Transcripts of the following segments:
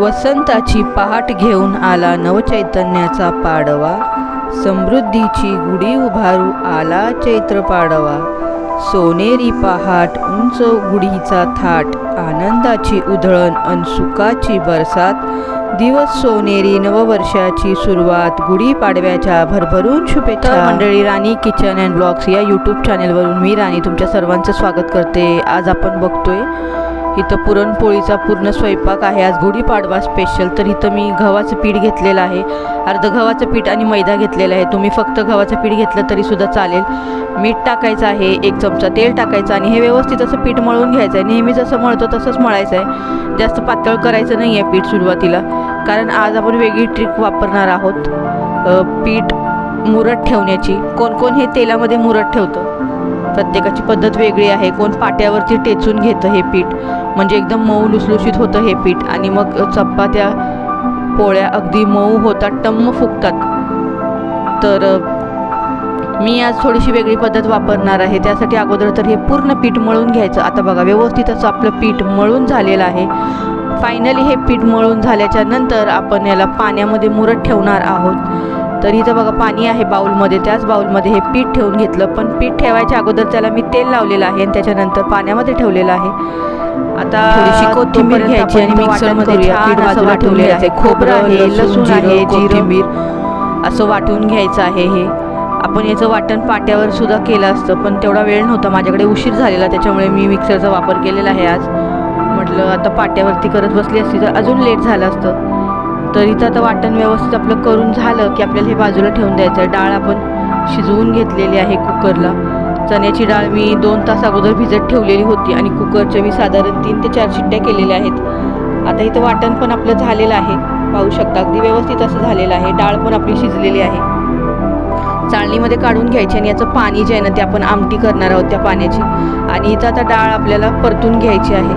वसंताची पहाट घेऊन आला नवचैतन्याचा पाडवा. समृद्धीची गुढी उभारू आला चैत्र पाडवा. सोनेरी पहाट उंच गुढीचा थाट आनंदाची उधळण अन सुखाची बरसात. दिवस सोनेरी नववर्षाची सुरुवात गुढी पाडव्याच्या भरभरून शुभेच्छा. मंडळी राणी किचन अँड ब्लॉग्स या यूट्यूब चॅनेलवरून मी राणी तुमच्या सर्वांचं स्वागत करते. आज आपण बघतोय इथं पुरणपोळीचा पूर्ण स्वयंपाक आहे. आज गुढीपाडवा स्पेशल तर इथं मी गव्हाचं पीठ घेतलेलं आहे. अर्ध गव्हाचं पीठ आणि मैदा घेतलेला आहे. तुम्ही फक्त गव्हाचं पीठ घेतलं तरीसुद्धा चालेल. मीठ टाकायचं आहे. एक चमचा तेल टाकायचं आणि हे व्यवस्थित असं पीठ मळून घ्यायचं आहे. नेहमी जसं मळतो तसंच मळायचं आहे. जास्त पातळ करायचं नाही आहे पीठ सुरुवातीला. कारण आज आपण वेगळी ट्रिक वापरणार आहोत. पीठ मुरत ठेवण्याची. कोण कोण हे तेलामध्ये मुरत ठेवतं? प्रत्येकाची पद्धत वेगळी आहे. कोण पाट्यावरती टेचून घेतं हे पीठ. म्हणजे एकदम मऊ लुसलुशीत होतं हे पीठ. आणि मग चपात्या पोळ्या अगदी मऊ होतात टम्म फुगतात तर मी आज थोडीशी वेगळी पद्धत वापरणार आहे. त्यासाठी अगोदर तर हे पूर्ण पीठ मळून घ्यायचं. आता बघा व्यवस्थित असं आपलं पीठ मळून झालेलं आहे. फायनली हे पीठ मळून झाल्याच्यानंतर आपण याला पाण्यामध्ये मुरत ठेवणार आहोत. तर इथं बघा पाणी आहे बाऊलमध्ये. त्याच बाऊलमध्ये हे पीठ ठेवून घेतलं. पण पीठ ठेवायच्या अगोदर त्याला मी तेल लावलेलं आहे आणि त्याच्यानंतर पाण्यामध्ये ठेवलेलं आहे. आता थोडीशी कोथिंबीर घ्यायची आणि मिक्सरमध्ये पीठ बाजूला ठेवलेलं आहे. खोबरं आहे लसूण आहे जिरं असं वाटून घ्यायचं आहे हे. आपण याचं वाटण पाट्यावर सुद्धा केलं असतं पण तेवढा वेळ नव्हता. माझ्याकडे उशीर झालेला त्याच्यामुळे मी मिक्सरचा वापर केलेला आहे आज. म्हटलं आता पाट्यावरती करत बसली असती तर अजून लेट झालं असतं. तर इथं आता वाटण व्यवस्थित आपलं करून झालं की आपल्याला हे बाजूला ठेवून द्यायचं आहे. डाळ आपण शिजवून घेतलेली आहे कुकरला. चण्याची डाळ मी दोन तास अगोदर भिजत ठेवलेली होती आणि कुकरच्या मी साधारण तीन ते चार शिट्ट्या केलेल्या आहेत. आता इथं वाटण पण आपलं झालेलं आहे. पाहू शकता अगदी व्यवस्थित असं झालेलं आहे. डाळ पण आपली शिजलेली आहे. चाळणीमध्ये काढून घ्यायची आणि याचं पाणी जे आहे ना ते आपण आमटी करणार आहोत त्या पाण्याची. आणि इथं आता डाळ आपल्याला परतून घ्यायची आहे.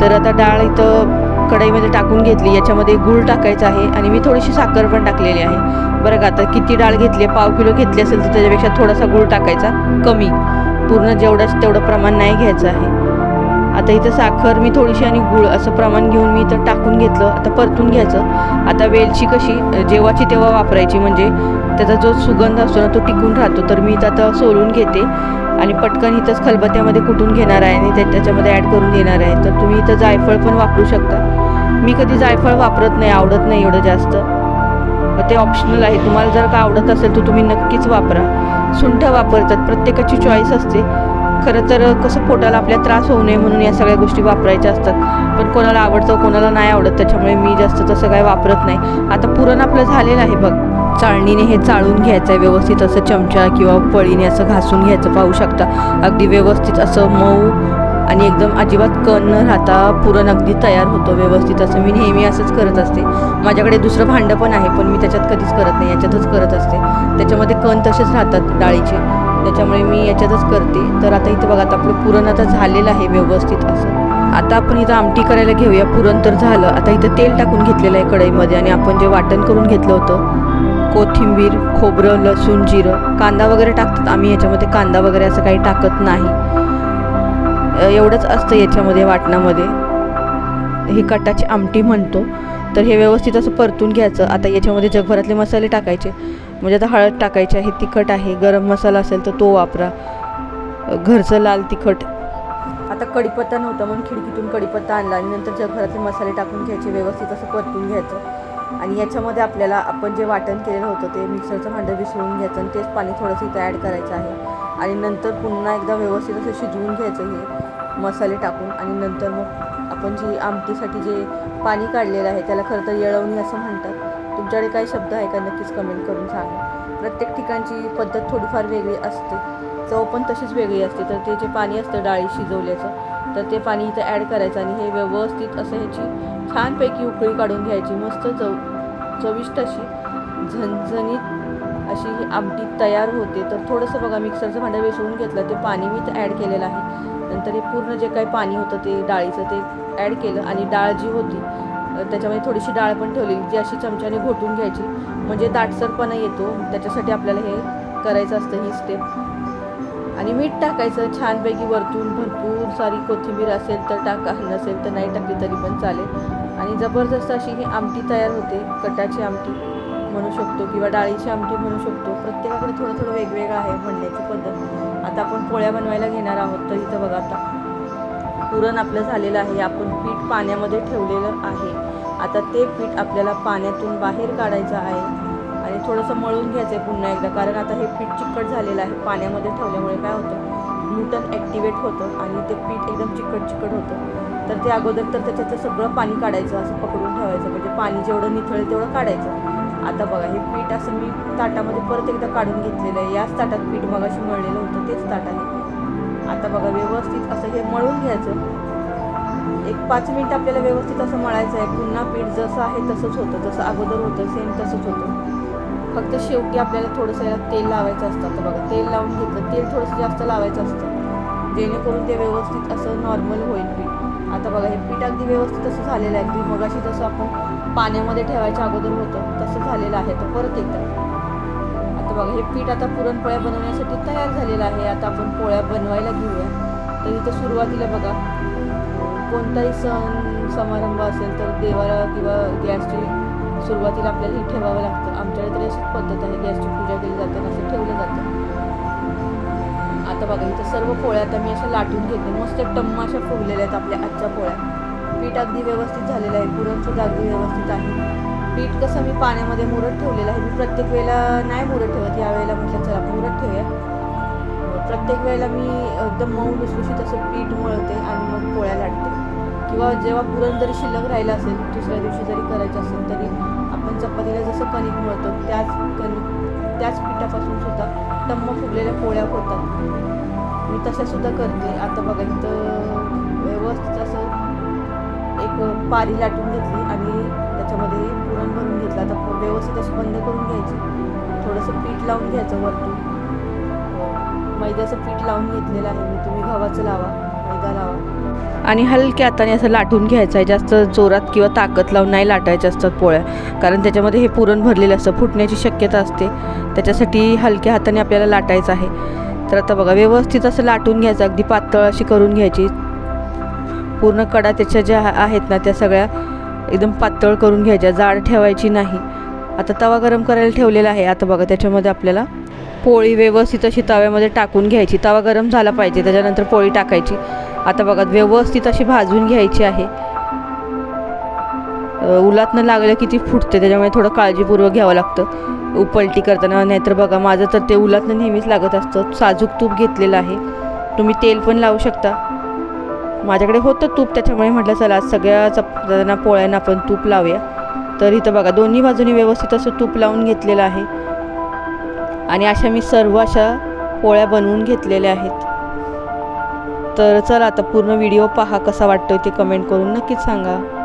तर आता डाळ इथं कढईमध्ये टाकून घेतली याच्यामध्ये गूळ टाकायचा आहे आणि मी थोडीशी साखर पण टाकलेली आहे. बरं का आता किती डाळ घेतली आहे पाव किलो घेतली असेल तर त्याच्यापेक्षा थोडासा गूळ टाकायचा कमी. पूर्ण जेवढंच तेवढं प्रमाण नाही घ्यायचं आहे. आता इथं साखर मी थोडीशी आणि गूळ असं प्रमाण घेऊन मी इथं टाकून घेतलं आता परतून घ्यायचं. आता वेलची कशी जेव्हाची तेव्हा वापरायची म्हणजे त्याचा जो सुगंध असतो ना तो टिकून राहतो. तर मी इथं आता सोलून घेते आणि पटकन इथंच खलबत्त्यामध्ये कुटून घेणार आहे आणि ते त्याच्यामध्ये ॲड करून देणार आहे. तर तुम्ही इथं जायफळ पण वापरू शकता. मी कधी जायफळ वापरत नाही आवडत नाही एवढं जास्त. ते ऑप्शनल आहे. तुम्हाला जर का आवडत असेल तर तुम्ही नक्कीच वापरा. सुंठ वापरतात. प्रत्येकाची चॉईस असते. खरं तर कसं पोटाला आपल्या त्रास होऊ नये म्हणून या सगळ्या गोष्टी वापरायच्या असतात. पण कोणाला आवडतं कोणाला नाही आवडत त्याच्यामुळे मी जास्त तसं काय वापरत नाही. आता पुरण आपलं झालेलं आहे बघ. चाळणीने हे चाळून घ्यायचं आहे व्यवस्थित असं चमचा किंवा पळीने असं घासून घ्यायचं पाहू शकता. अगदी व्यवस्थित असं मऊ आणि एकदम अजिबात कण न राहता पुरण अगदी तयार होतं व्यवस्थित असं. मी नेहमी असंच करत असते. माझ्याकडे दुसरं भांडं पण आहे पण मी त्याच्यात कधीच करत नाही याच्यातच करत असते. त्याच्यामध्ये कण तसेच राहतात डाळीचे. त्याच्यामुळे मी याच्यातच करते. तर आता इथं बघा आता आपलं पुरण आता झालेलं आहे व्यवस्थित असं. आता आपण इथं आमटी करायला घेऊया. पुरण तर झालं. आता इथं तेल टाकून घेतलेलं आहे कढईमध्ये आणि आपण जे वाटण करून घेतलं होतं कोथिंबीर खोबरं लसूण जिरं कांदा वगैरे टाकतात. आम्ही याच्यामध्ये कांदा वगैरे असं काही टाकत नाही. एवढंच असतं याच्यामध्ये वाटणामध्ये. ही कटाची आमटी म्हणतो. तर हे व्यवस्थित असं परतून घ्यायचं. आता याच्यामध्ये जगभरातले मसाले टाकायचे. म्हणजे आता हळद टाकायची आहे तिखट आहे गरम मसाला असेल तर तो वापरा. घरचं लाल तिखट. आता कढीपत्ता नव्हता म्हणून खिडकीतून कडीपत्ता आणला आणि नंतर जगभरातले मसाले टाकून घ्यायचे व्यवस्थित असं परतून घ्यायचं. आणि याच्यामध्ये आपल्याला आपण जे वाटण केलेलं होतं ते मिक्सरचं भांडं विसळून घ्यायचं आणि तेच पाणी थोडंसं इथं ॲड करायचं आहे. आणि नंतर पुन्हा एकदा व्यवस्थित असं शिजवून घ्यायचं हे मसाले टाकून. आणि नंतर मग आपण जी आमटीसाठी जे पाणी काढलेलं आहे त्याला खरं तर येळवणी असं म्हणतात. तुमच्याकडे काही शब्द आहे का? नक्कीच कमेंट करून सांगा. प्रत्येक ठिकाणची पद्धत थोडीफार वेगळी असते. चव पण तशीच वेगळी असते. तर ते जे पाणी असतं डाळी शिजवल्याचं तर ते पाणी इथं ॲड करायचं आणि हे व्यवस्थित असं ह्याची छानपैकी उकळी काढून घ्यायची. मस्त चव चविष्ट अशी झणझणीत अशी ही आमटी तयार होते. तर थोडंसं बघा मिक्सरचं भांडं वेसळून घेतलं ते पाणी मी ॲड केलेलं आहे. नंतर हे पूर्ण जे काही पाणी होतं ते डाळीचं ते ॲड केलं आणि डाळ जी होती त्याच्यामध्ये थोडीशी डाळ पण ठेवलेली जी अशी चमच्याने घोटून घ्यायची. म्हणजे दाटसरपणा येतो त्याच्यासाठी आपल्याला हे करायचं असतं ही स्टेप आणि मीठ टाकायचं छानपैकी वरतून भरपूर सारी कोथिंबीर असेल तर टाका नसेल तर नाही टाकली तरी पण चालेल. आणि जबरदस्त अशी ही आमटी तयार होते कटाची आमटी म्हणू शकतो किंवा डाळीची आमटी म्हणू शकतो. प्रत्येकाकडे थोडं थोडं वेगवेगळं आहे म्हणण्याची पद्धत. आता आपण पोळ्या बनवायला घेणार आहोत तर इथं बघा आता. पुरण आपलं झालेलं आहे आपण पीठ पाण्यामध्ये ठेवलेलं आहे. आता ते पीठ आपल्याला पाण्यातून बाहेर काढायचं आहे आणि थोडंसं मळून घ्यायचं आहे पुन्हा एकदा कारण आता हे पीठ चिकट झालेलं आहे पाण्यामध्ये ठेवल्यामुळे काय होतं ग्लुटन ॲक्टिवेट होतं आणि ते पीठ एकदम चिकट चिकट होतं. तर ते अगोदर तर त्याच्यातलं सगळं पाणी काढायचं असं पकडून ठेवायचं म्हणजे पाणी जेवढं निथळेल तेवढं काढायचं. आता बघा हे पीठ असं मी ताटामध्ये परत एकदा काढून घेतलेलं आहे. याच ताटात पीठ मगाशी मळलेलं होतं तेच ताट आहे. आता बघा व्यवस्थित असं हे मळून घ्यायचं. एक पाच मिनिट आपल्याला व्यवस्थित असं मळायचं आहे. पुन्हा पीठ जसं आहे तसंच होतं. जसं अगोदर होतं सेम तसंच होतं. फक्त शेवटी आपल्याला थोडंसं याला तेल लावायचं असतं. आता बघा तेल लावून घेतलं. तेल थोडंसं जास्त लावायचं असतं. जेणेकरून ते व्यवस्थित असं नॉर्मल होईल पीठ. आता बघा हे पीठ अगदी व्यवस्थित असं झालेलं आहे. अगदी मगाशी जसं आपण पाण्यामध्ये ठेवायच्या अगोदर होतं तसं झालेलं आहे. तर परत एकदा. बघा हे पीठ आता पुरणपोळ्या बनवण्यासाठी तयार झालेलं आहे. आता आपण पोळ्या बनवायला घेऊया. तर इथं सुरुवातीला बघा कोणताही सण समारंभ असेल तर देवाला किंवा गॅसची सुरुवातीला आपल्याला हे ठेवावं लागतं. आमच्याकडे तरी अशीच पद्धत आहे गॅसची पूजा केली जाते असं ठेवलं जातं. आता बघा इथं सर्व पोळ्या आता मी अशा लाटून घेते. मस्त टम्मा अशा फुगलेल्या आहेत आपल्या आजच्या पोळ्या. पीठ अगदी व्यवस्थित झालेलं आहे. पुरणसुद्धा अगदी व्यवस्थित आहे. पीठ कसं मी पाण्यामध्ये मुरत ठेवलेलं आहे. मी प्रत्येक वेळेला नाही मुरत ठेवत. या वेळेला म्हटलं चला मुरत ठेवूया. प्रत्येक वेळेला मी एकदम मऊ लुसलुशीत असं पीठ मळते आणि मग पोळ्या लाटते. किंवा जेव्हा पुरण जरी शिल्लक राहिलं असेल दुसऱ्या दिवशी जरी करायचं असेल तरी आपण चपातीला जसं कणिक मळतो त्याच कणिक त्याच पिठापासून सुद्धा टम्म फुगलेल्या पोळ्या होतात. मी तशा सुद्धा करते. आता बघा इथं व्यवस्थित असं एक पारी लाटून घेतली आणि त्याच्यामध्ये पुरण भरून घेतलं. आता व्यवस्थित असं बंद करून घ्यायची. थोडंसं पीठ लावून घ्यायचं वरतून. मैद्याचं पीठ लावून घेतलेलं आहे. मी तुम्ही गव्हाचं लावा मैदा लावा. आणि हलक्या हाताने असं लाटून घ्यायचं आहे. जास्त जोरात किंवा ताकद लावून नाही लाटायच्या असतात पोळ्या. कारण त्याच्यामध्ये हे पुरण भरलेलं असतं. फुटण्याची शक्यता असते. त्याच्यासाठी हलक्या हाताने आपल्याला लाटायचं आहे. तर आता बघा व्यवस्थित असं लाटून घ्यायचं. अगदी पातळ अशी करून घ्यायची. पूर्ण कडा त्याच्या ज्या आहेत ना त्या सगळ्या एकदम पातळ करून घ्यायच्या जाड ठेवायची नाही. आता तवा गरम करायला ठेवलेला आहे. आता बघा त्याच्यामध्ये आपल्याला पोळी व्यवस्थित अशी तव्यामध्ये टाकून घ्यायची. तवा गरम झाला पाहिजे त्याच्यानंतर पोळी टाकायची. आता बघा व्यवस्थित अशी भाजून घ्यायची आहे. उलात न लागलं की ती फुटते त्याच्यामुळे थोडं काळजीपूर्वक घ्यावं लागतं. उपलटी करताना नाहीतर बघा माझं तर ते उलातनं नेहमीच लागत असतं. साजूक तूप घेतलेलं आहे. तुम्ही तेल पण लावू शकता. माझ्याकडे होतं तूप त्याच्यामुळे म्हटलं चला आज सगळ्या चपात्यांना पोळ्यांना आपण तूप लावूया. तर इथं बघा दोन्ही बाजूनी व्यवस्थित असं तूप लावून घेतलेलं आहे. आणि अशा मी सर्व अशा पोळ्या बनवून घेतलेल्या आहेत. तर चला आता पूर्ण व्हिडिओ पहा कसा वाटतो ते कमेंट करून नक्कीच सांगा.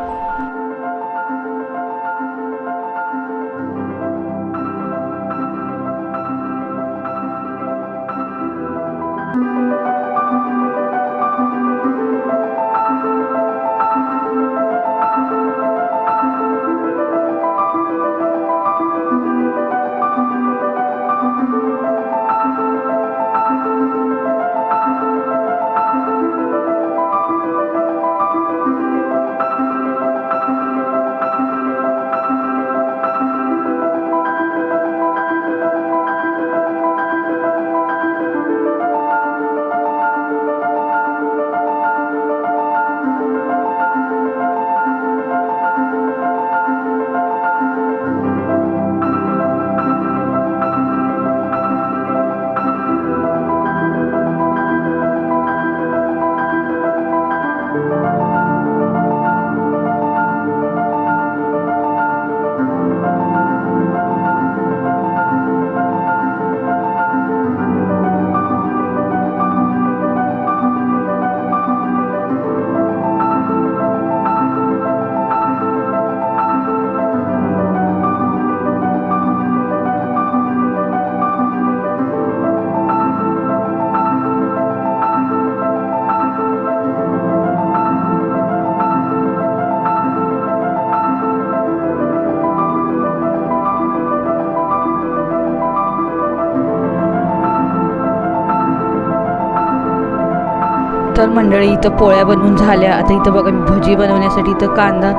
तर मंडळी इथं पोळ्या बनवून झाल्या. आता इथं बघा मी भजी बनवण्यासाठी इथं कांदा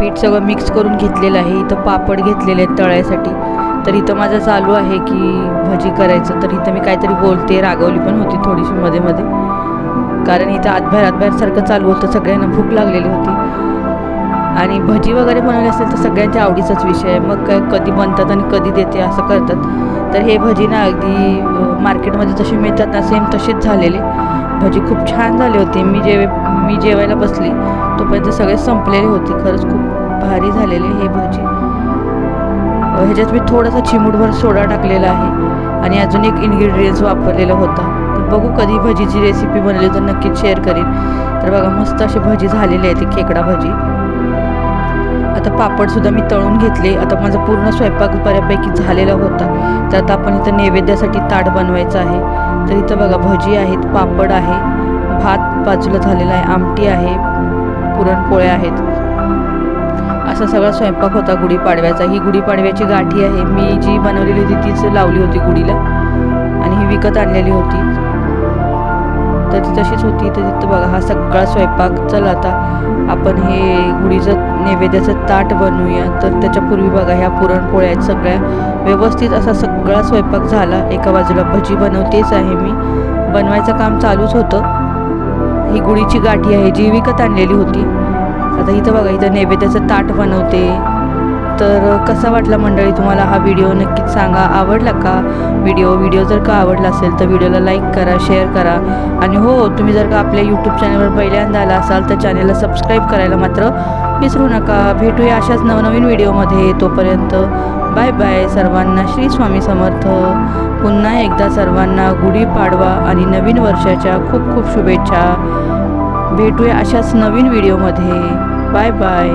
पीठ सगळं मिक्स करून घेतलेलं आहे. इथं पापड घेतलेले आहेत तळायसाठी. तर इथं माझं चालू आहे की भजी करायचं. तर इथं मी काहीतरी बोलते रागवली पण होती थोडीशी मध्ये मध्ये. कारण इथं आतभर आतबाहेरसारखं चालू होतं. सगळ्यांना भूक लागलेली होती. आणि भजी वगैरे बनवली असेल तर सगळ्यांच्या आवडीचाच विषय आहे. मग काय कधी बनतात आणि कधी देते असं करतात. तर हे भजी ना अगदी मार्केटमध्ये जसे मिळतात ना सेम तसेच झालेले. भजी खूप छान झाली होती. मी जेवे मी जेवायला बसली. तोपर्यंत सगळे संपलेले होते. खरंच खूप भारी झालेले हे भजी. ह्याच्यात मी थोडासा चिमूटभर सोडा टाकलेला आहे. आणि अजून एक इन्ग्रेडियंट्स वापरलेला होता. तर बघू कधी भजीची रेसिपी बनली तर नक्कीच शेअर करीन. तर बघा मस्त अशी भजी झालेली आहे ती खेकडा भजी. आता पापडसुद्धा मी तळून घेतले. आता माझा पूर्ण स्वयंपाक बऱ्यापैकी झालेला होता. तर आता आपण इथं नैवेद्यासाठी ताट बनवायचं आहे. तर इथं बघा भजी आहेत पापड आहे भात बाजूला झालेला आहे आमटी आहे पुरणपोळ्या आहेत. असा सगळा स्वयंपाक होता गुढीपाडव्याचा. ही गुढीपाडव्याची गाठी आहे. मी जी बनवलेली होती तीच लावली होती गुढीला. आणि ही विकत आणलेली होती. तर तशीच होती तर तिथं बघा हा सगळा स्वयंपाक चला आता आपण हे गुढीचं नैवेद्याचं ताट बनवूया. तर त्याच्यापूर्वी बघा ह्या पुरणपोळ्या आहेत सगळ्या. व्यवस्थित असा सगळा स्वयंपाक झाला. एका बाजूला भजी बनवतेच आहे मी. बनवायचं काम चालूच होतं. ही गुढीची गाठी आहे जी विकत आणलेली होती. आता इथं बघा इथं नैवेद्याचं ताट बनवते. तर कसा वाटला मंडळी तुम्हाला हा व्हिडिओ नक्कीच सांगा. आवडला का व्हिडिओ व्हिडिओ जर का आवडला असेल तर व्हिडिओला लाईक करा शेअर करा. आणि हो तुम्ही जर का आपल्या यूट्यूब चॅनलवर पहिल्यांदा आला असाल तर चॅनलला सबस्क्राईब करायला मात्र विसरू नका. भेटूया अशाच नवनवीन व्हिडिओमध्ये तोपर्यंत बाय बाय सर्वांना श्री स्वामी समर्थ. पुन्हा एकदा सर्वांना गुढीपाडवा आणि नवीन वर्षाच्या खूप खूप शुभेच्छा. भेटूया अशाच नवीन व्हिडिओमध्ये बाय बाय